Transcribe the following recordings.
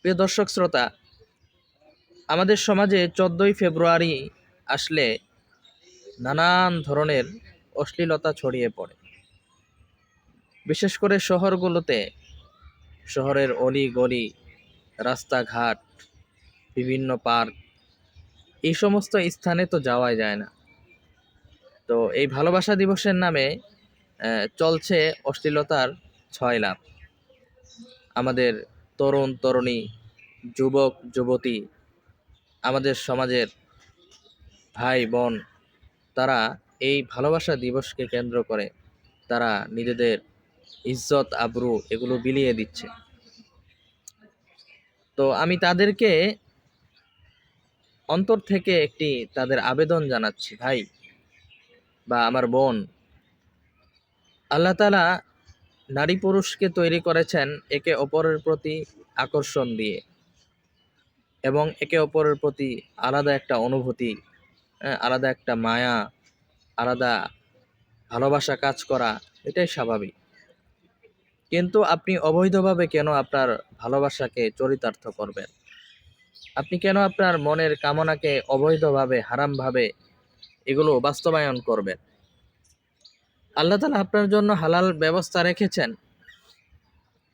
প্রিয় দর্শক শ্রোতা, আমাদের সমাজে চোদ্দোই ফেব্রুয়ারি আসলে নানান ধরনের অশ্লীলতা ছড়িয়ে পড়ে। বিশেষ করে শহরগুলোতে, শহরের অলি গলি রাস্তাঘাট, বিভিন্ন পার্ক, এই সমস্ত স্থানে তো যাওয়াই যায় না। তো এই ভালোবাসা দিবসের নামে চলছে অশ্লীলতার ছয় লাভ। আমাদের তরুণ তরুণী, যুবক যুবতী, আমাদের সমাজের ভাই বোন, তারা এই ভালোবাসা দিবসকে কেন্দ্র করে তারা নিজেদের ইজ্জত, আবরু এগুলো বিলিয়ে দিচ্ছে। তো আমি তাদেরকে অন্তর থেকে একটি তাদের আবেদন জানাচ্ছি, ভাই বা আমার বোন। আল্লাহ তালা নারী পুরুষকে তৈরি করেছেন একে অপরের প্রতি আকর্ষণ দিয়ে এবং একে অপরের প্রতি আলাদা একটা অনুভূতি হ্যাঁ, আলাদা একটা মায়া আলাদা ভালোবাসা কাজ করা এটাই স্বাভাবিক। কিন্তু আপনি অবৈধভাবে কেন আপনার ভালোবাসাকে চরিতার্থ করবেন? আপনি কেন আপনার মনের কামনাকে অবৈধভাবে হারামভাবে এগুলো বাস্তবায়ন করবেন? আল্লাহ তালা আপনার জন্য হালাল ব্যবস্থা রেখেছেন।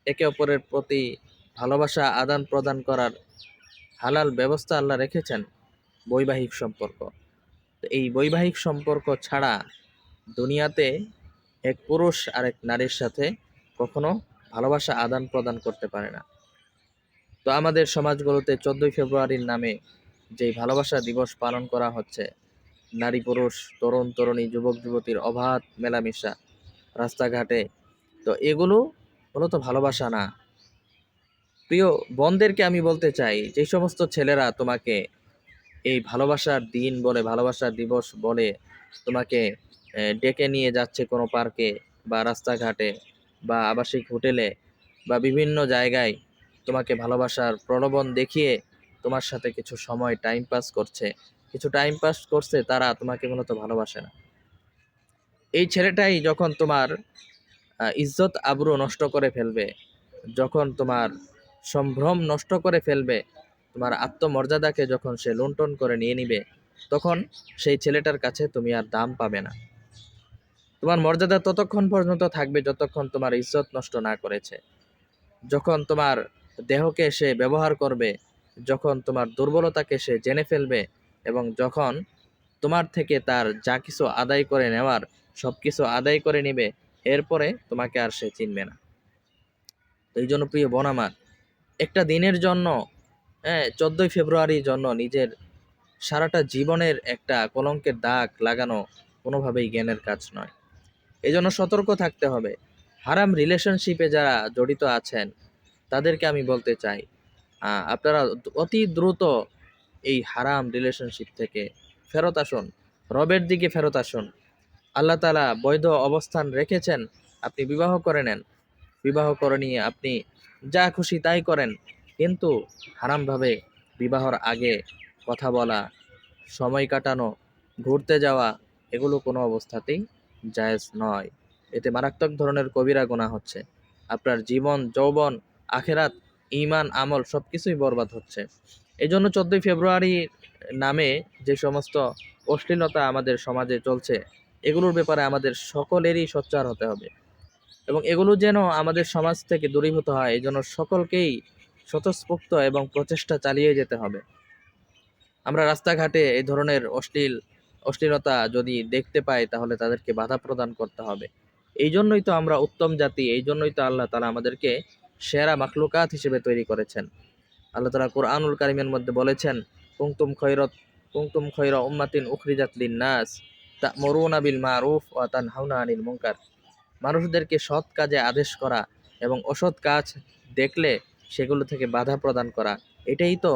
একে অপরের প্রতি ভালোবাসা আদান প্রদান করার হালাল ব্যবস্থা আল্লাহ রেখেছেন বৈবাহিক সম্পর্ক। তো এই বৈবাহিক সম্পর্ক ছাড়া দুনিয়াতে এক পুরুষ আর এক নারীর সাথে কখনো ভালোবাসা আদান প্রদান করতে পারে না। তো আমাদের সমাজগুলোতে চোদ্দোই ফেব্রুয়ারির নামে যেই ভালোবাসা দিবস পালন করা হচ্ছে নারী পুরুষ তরুণ, তরুণী, যুবক, যুবতীর অবাধ মেলামেশা, রাস্তাঘাটে। তো এগুলো মূলত ভালোবাসা না। প্রিয় বন্ধেরকে আমি বলতে চাই, যে সমস্ত ছেলেরা তোমাকে এই ভালোবাসার দিন বলে, ভালোবাসার দিবস বলে তোমাকে ডেকে নিয়ে যাচ্ছে কোনো পার্কে বা রাস্তাঘাটে বা আবাসিক হোটেলে বা বিভিন্ন জায়গায়। তোমাকে ভালোবাসার প্রলোভন দেখিয়ে তোমার সাথে কিছু সময় টাইম পাস করছে। কিছু টাইম পাস করছে, তারা তোমাকে মূলত ভালোবাসে না। এই ছেলেটাই যখন তোমার ইজ্জত আবরু নষ্ট করে ফেলবে, যখন তোমার সম্ভ্রম নষ্ট করে ফেলবে, তোমার আত্মমর্যাদাকে যখন সে লুণ্ঠন করে নিয়ে নিবে, তখন সেই ছেলেটার কাছে তুমি আর দাম পাবে না। তোমার মর্যাদা ততক্ষণ পর্যন্ত থাকবে যতক্ষণ তোমার ইজ্জত নষ্ট না করেছে। যখন তোমার দেহকে সে ব্যবহার করবে, যখন তোমার দুর্বলতাকে সে জেনে ফেলবে এবং যখন তোমার থেকে তার যা কিছু আদায় করে নেওয়ার সব কিছু আদায় করে নেবে, এরপরে তোমাকে আর সে চিনবে না। এই জন্য প্রিয় বোন আমার, একটা দিনের জন্য হ্যাঁ চোদ্দোই ফেব্রুয়ারির জন্য নিজের সারাটা জীবনের একটা কলঙ্কের দাগ লাগানো কোনোভাবেই জ্ঞানের কাজ নয়। এই জন্য সতর্ক থাকতে হবে। হারাম রিলেশনশিপে যারা জড়িত আছেন, তাদেরকে আমি বলতে চাই আপনারা অতি দ্রুত এই হারাম রিলেশনশিপ থেকে। ফেরত আসুন, রবের দিকে ফেরত আসুন। আল্লাহ তালা বৈধ অবস্থান রেখেছেন, আপনি বিবাহ করে নেন। বিবাহ করে নিয়ে আপনি যা খুশি তাই করেন, কিন্তু হারামভাবে বিবাহর আগে কথা বলা, সময় কাটানো, ঘুরতে যাওয়া, এগুলো কোনো অবস্থাতেই জায়েজ নয়। এতে মারাত্মক ধরনের কবিরা গোনা হচ্ছে। আপনার জীবন, যৌবন, আখেরাত ইমান আমল সব কিছুই বরবাদ হচ্ছে। এই জন্য চোদ্দোই ফেব্রুয়ারি নামে যে সমস্ত অশ্লীলতা আমাদের সমাজে চলছে, এগুলোর ব্যাপারে আমাদের সকলেরই সোচ্চার হতে হবে। এবং এগুলো যেন আমাদের সমাজ থেকে দূরীভূত হয় এই জন্য সকলকেই স্বতঃস্ফূর্ত এবং প্রচেষ্টা চালিয়ে যেতে হবে। আমরা রাস্তাঘাটে এই ধরনের অশ্লীল, অশ্লীলতা যদি দেখতে পাই, তাহলে তাদেরকে বাধা প্রদান করতে হবে। এই জন্যই তো আমরা উত্তম জাতি এই জন্যই তো আল্লাহ তালা আমাদেরকে সেরা মাখলুকাত হিসেবে তৈরি করেছেন। আল্লাহ তালা কোরআনুল কারিমের মধ্যে বলেছেন কুংতুম খৈরত কুংতুম খৈর উম্মাতিন উখরিজাত লিন্নাস তা মরুনা বিল মারুফ ও তানহাউনা আনিল মুনকার। মানুষদেরকে সৎ কাজে আদেশ করা এবং অসৎ কাজ দেখলে সেগুলো থেকে বাধা প্রদান করা, এটাই তো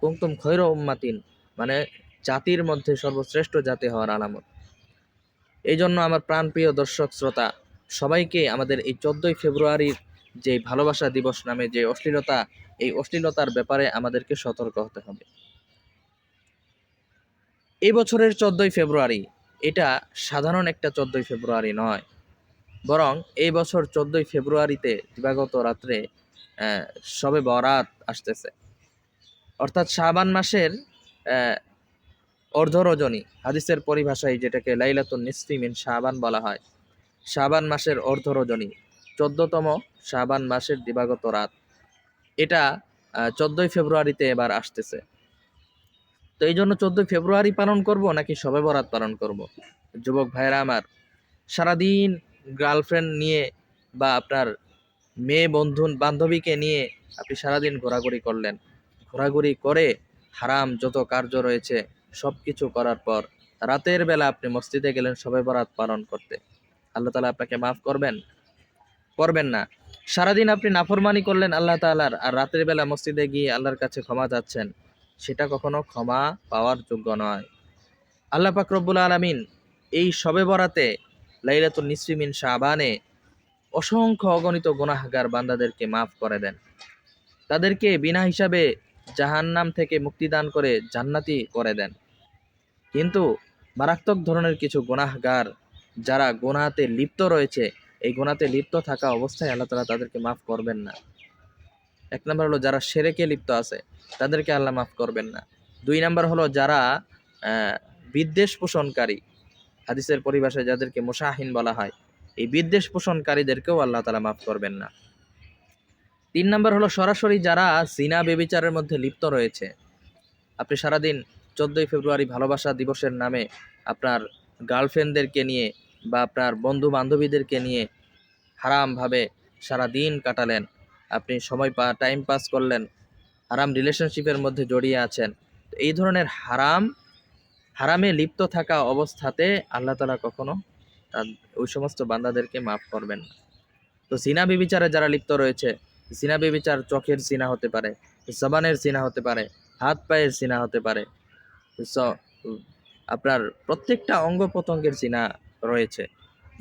কুমতুম খৈর উম্মাতিন মানে জাতির মধ্যে সর্বশ্রেষ্ঠ জাতি হওয়ার আলামত। এই জন্য আমার প্রাণপ্রিয় দর্শক, শ্রোতা, সবাইকে আমাদের এই চোদ্দোই ফেব্রুয়ারির যে ভালোবাসা দিবস নামে যে অশ্লীলতা এই অশ্লীলতার ব্যাপারে আমাদেরকে সতর্ক হতে হবে। এই বছরের চোদ্দোই ফেব্রুয়ারি এটা সাধারণ একটা চোদ্দোই ফেব্রুয়ারি নয়। বরং এই বছর চোদ্দোই ফেব্রুয়ারিতে দিবাগত রাত্রে শবে বরাত আসতেছে। অর্থাৎ শাবান মাসের আহ, অর্ধ রজনী হাদিসের পরিভাষায় যেটাকে লাইলাতুন নিসফি মিন শাবান বলা হয় শাবান মাসের অর্ধ রজনী চোদ্দতম শাবান মাসের দিবাগত রাত। এটা চোদ্দই ফেব্রুয়ারিতে এবার আসতেছে। তো এই জন্য চোদ্দই ফেব্রুয়ারি পালন করব নাকি শবে বরাত পালন করব? যুবক ভাইরা আমার, সারাদিন গার্লফ্রেন্ড নিয়ে বা আপনার মেয়ে বন্ধু বান্ধবীকে নিয়ে আপনি সারাদিন ঘোরাঘুরি করলেন। ঘোরাঘুরি করে হারাম যত কার্য রয়েছে সব কিছু করার পর রাতের বেলা আপনি মসজিদে গেলেন সবে বরাত পালন করতে। আল্লাহ তালা আপনাকে মাফ করবেন। করবেন না। সারাদিন আপনি নাফরমানি করলেন আল্লাহ তালার আর রাতের বেলা মসজিদে গিয়ে আল্লাহর কাছে ক্ষমা চাচ্ছেন, সেটা কখনো ক্ষমা পাওয়ার যোগ্য নয়। আল্লাহ পাক রব্বুল আলমিন এই শবে বরাতে লাইলাতুল নিসফিমিন শাবানে অসংখ্য অগণিত গুনাহগার বান্দাদেরকে মাফ করে দেন। তাদেরকে বিনা হিসাবে জাহান্নাম থেকে মুক্তিদান করে জান্নাতি করে দেন। কিন্তু মারাত্মক ধরনের কিছু গুনাহগার যারা গুনাহাতে লিপ্ত রয়েছে এই গুনাতে লিপ্ত থাকা অবস্থায় আল্লাহ তালা তাদেরকে মাফ করবেন না। এক নম্বর হলো যারা সেরেকে লিপ্ত আছে, তাদেরকে আল্লাহ মাফ করবেন না। দুই নম্বর হলো যারা বিদ্বেষ পোষণকারী, হাদিসের পরিভাষায় যাদেরকে মুসাহিন বলা হয়, এই বিদ্বেষ পোষণকারীদেরকেও আল্লাহ তালা মাফ করবেন না। তিন নম্বর হলো সরাসরি যারা জিনা বেবিচারের মধ্যে লিপ্ত রয়েছে। আপনি সারাদিন চোদ্দোই ফেব্রুয়ারি ভালোবাসা দিবসের নামে আপনার গার্লফ্রেন্ডদেরকে নিয়ে বা আপনার বন্ধু বান্ধবীদেরকে নিয়ে হারামভাবে সারা দিন কাটালেন। আপনি সময় পা টাইম পাস করলেন, হারাম রিলেশনশিপের মধ্যে জড়িয়ে আছেন। এই ধরনের হারাম, হারামে লিপ্ত থাকা অবস্থাতে আল্লাহ তালা কখনো তার ওই সমস্ত বান্দাদেরকে মাফ করবেন না। তো সিনা বিবিচারে যারা লিপ্ত রয়েছে, সিনা বিবিচার চোখের সিনা হতে পারে, জবানের সিনা হতে পারে, হাত পায়ের সিনা হতে পারে। আপনার প্রত্যেকটা অঙ্গ প্রত্যঙ্গের সিনা রয়েছে।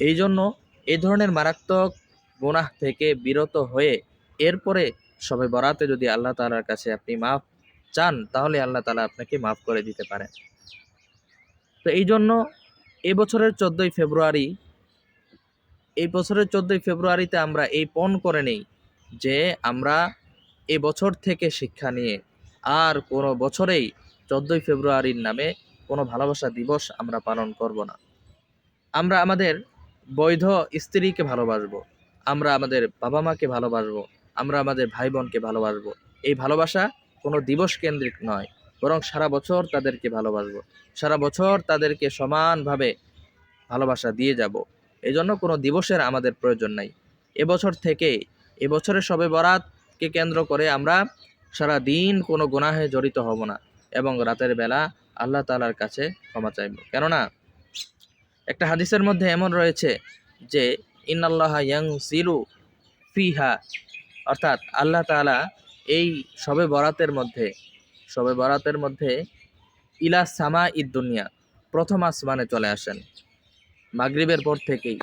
এই জন্য এই ধরনের মারাত্মক গুনাহ থেকে বিরত হয়ে এরপরে সবে বরাতে যদি আল্লাহ তালার কাছে আপনি মাফ চান, তাহলে আল্লাহ তালা আপনাকে মাফ করে দিতে পারেন। তো এই জন্য এই বছরের চোদ্দোই ফেব্রুয়ারি, এই বছরের চোদ্দোই ফেব্রুয়ারিতে আমরা এই পণ করে নেই যে আমরা এ বছর থেকে শিক্ষা নিয়ে আর কোনো বছরেই চোদ্দোই ফেব্রুয়ারির নামে কোনো ভালোবাসা দিবস আমরা পালন করব না। আমরা আমাদের বৈধ স্ত্রীকে ভালোবাসব। আমরা আমাদের বাবা মাকে ভালোবাসবো। আমরা আমাদের ভাই বোনকে ভালোবাসবো। এই ভালোবাসা কোনো দিবস কেন্দ্রিক নয়, বরং সারা বছর তাদেরকে ভালোবাসব। সারা বছর তাদেরকে সমানভাবে ভালোবাসা দিয়ে যাব। এই জন্য কোনো দিবসের আমাদের প্রয়োজন নাই। এবছর থেকে এবছরের সবে বরাতকে কেন্দ্র করে আমরা সারা দিন কোনো গুনাহে জড়িত হব না এবং রাতের বেলা আল্লাহ তালার কাছে ক্ষমা চাইব। কেননা একটা হাদিসের মধ্যে এমন রয়েছে যে, ইন্নাল্লাহ ইয়াং সিলু ফিহা অর্থাৎ আল্লাহ তাআলা এই সবে বরাতের মধ্যে সবে বরাতের মধ্যে ইলা সামা দুনিয়া, প্রথম আসমানে চলে আসেন। মাগরিবের পর থেকেই,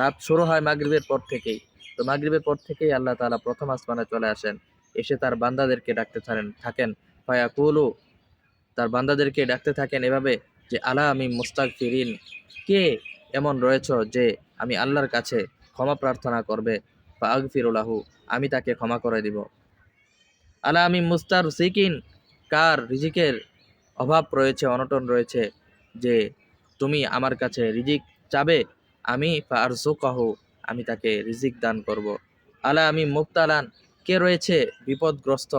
রাত শুরু হয় মাগরিবের পর থেকেই। তো মাগরিবের পর থেকেই আল্লাহ তাআলা প্রথম আসমানে চলে আসেন। এসে তার বান্দাদেরকে ডাকতে থাকেন থাকেন। ফায়াকুলু, তার বান্দাদেরকে ডাকতে থাকেন এভাবে যে, আলা আমি মুস্তাক ফিরিন কে এমন রয়েছ যে, আমি আল্লাহর কাছে ক্ষমা প্রার্থনা করবে? বা আগফিরুলাহু আমি তাকে ক্ষমা করে দিব। আলা আমি মুস্তার সিকিন কার রিজিকের অভাব রয়েছে, অনটন রয়েছে যে, তুমি আমার কাছে রিজিক চাবে? আমি কাহু আমি তাকে রিজিক দান করব। আলা আমি মুক্তালান কে রয়েছে বিপদগ্রস্ত?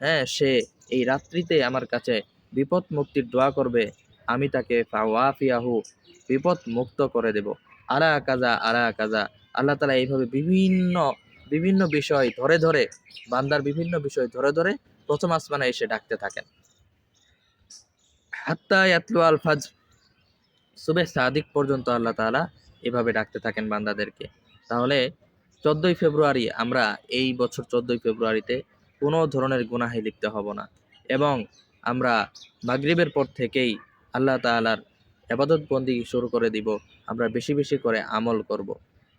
হ্যাঁ সে এই রাত্রিতে আমার কাছে বিপদ মুক্তির দোয়া করবে। আমি তাকে ফাওয়াফিয়াহু বিপদ মুক্ত করে দেব। আলা কাজা আরা কাজা। আল্লাহ তালা এইভাবে বিভিন্ন বিভিন্ন বিষয় ধরে ধরে, বান্দার বিভিন্ন বিষয় ধরে ধরে প্রথম আসমানে এসে ডাকতে থাকেন। হাত্তা ইয়াতলু আল ফাজ সুবে সাদিক পর্যন্ত আল্লাহ তাআলা এভাবে ডাকতে থাকেন বান্দাদেরকে। তাহলে চোদ্দোই ফেব্রুয়ারি আমরা এই বছর চোদ্দোই ফেব্রুয়ারিতে কোনো ধরনের গুনাহে লিখতে হব না। এবং আমরা মাগরিবের পর থেকেই আল্লাহ তাআলার আবাদত বন্দি শুরু করে দিব। আমরা বেশি বেশি করে আমল করব।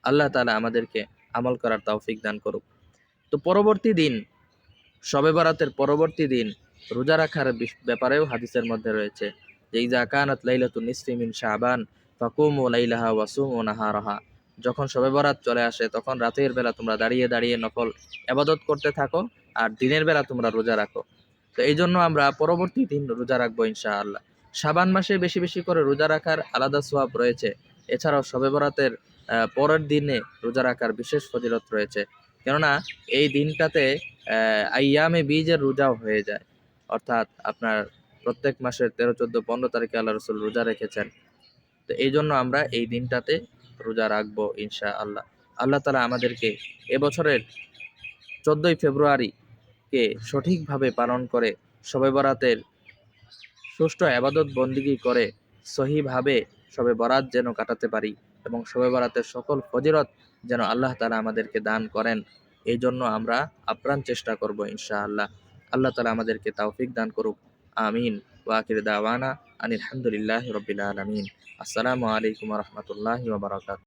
আল্লাহ তাআলা আমাদেরকে আমল করার তৌফিক দান করুক। তো পরবর্তী দিন শবে বরাতের পরবর্তী দিন রোজা রাখার ব্যাপারেও হাদিসের মধ্যে রয়েছে যে ইজা কানাত লাইলাতুন শাবান ফাকুমু লাইলাহা ওয়াসুমু নাহারাহা। যখন শবে বরাত চলে আসে, তখন রাতের বেলা তোমরা দাঁড়িয়ে দাঁড়িয়ে নকল আবাদত করতে থাকো আর দিনের বেলা তোমরা রোজা রাখো। তো এই জন্য আমরা পরবর্তী দিন রোজা রাখব ইনশাআল্লাহ। শাবান মাসে বেশি বেশি করে রোজা রাখার আলাদা সোয়াব রয়েছে। এছাড়াও শবে বরাতের পরের দিনে রোজা রাখার বিশেষ ফজিলত রয়েছে। কেননা, এই দিনটাতে আইয়ামে বীজের রোজাও হয়ে যায়। অর্থাৎ আপনার প্রত্যেক মাসের তেরো, চোদ্দ, পনেরো তারিখে আল্লাহ রসুল রোজা রেখেছেন। তো এই জন্য আমরা এই দিনটাতে রোজা রাখব ইনশা আল্লাহ আল্লাহ তালা আমাদেরকে এবছরের চোদ্দোই ফেব্রুয়ারিকে সঠিকভাবে পালন করে শবে বরাতের সুষ্ঠু আবাদত বন্দিগি করে সহিভাবে সবে বরাত যেন কাটাতে পারি এবং সবে বরাতের সকল ফজিরত যেন আল্লাহ তালা আমাদেরকে দান করেন। এই জন্য আমরা আপ্রাণ চেষ্টা করব ইনশা আল্লাহ আল্লাহ তালা আমাদেরকে তাওফিক দান করুক। আমিন। ওয়াকির দাওয়ানা আনিল হামদুলিল্লাহ রবিল আলমিন। আসসালামু আলাইকুম রহমতুল্লাহ বারকাত